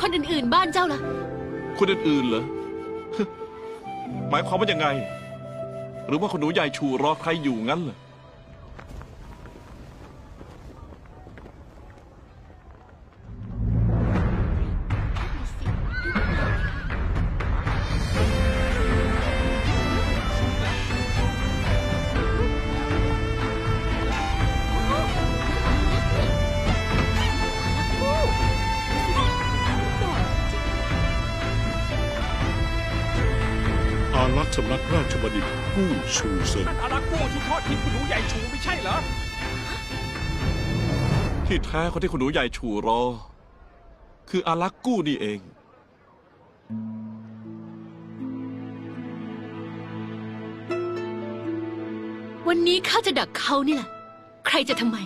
คนอื่นๆ บ้านเจ้าล่ะ คนอื่นๆเหรอ หมายความว่ายังไง หรือว่าคนหนูใหญ่ชูรอใครอยู่งั้นเหรอ อารักษ์สำนักราชบัณฑิตกู้ชูเซินนั่นอารักกู้ที่ทอดทิ้งคุณหนูใหญ่ชูไม่ใช่เหรอ ที่แท้คนที่คนหนูใหญ่ชูรอ คืออารักษ์กู้นี่เอง วันนี้ข้าจะดักเขานี่แหละ ใครจะทำไม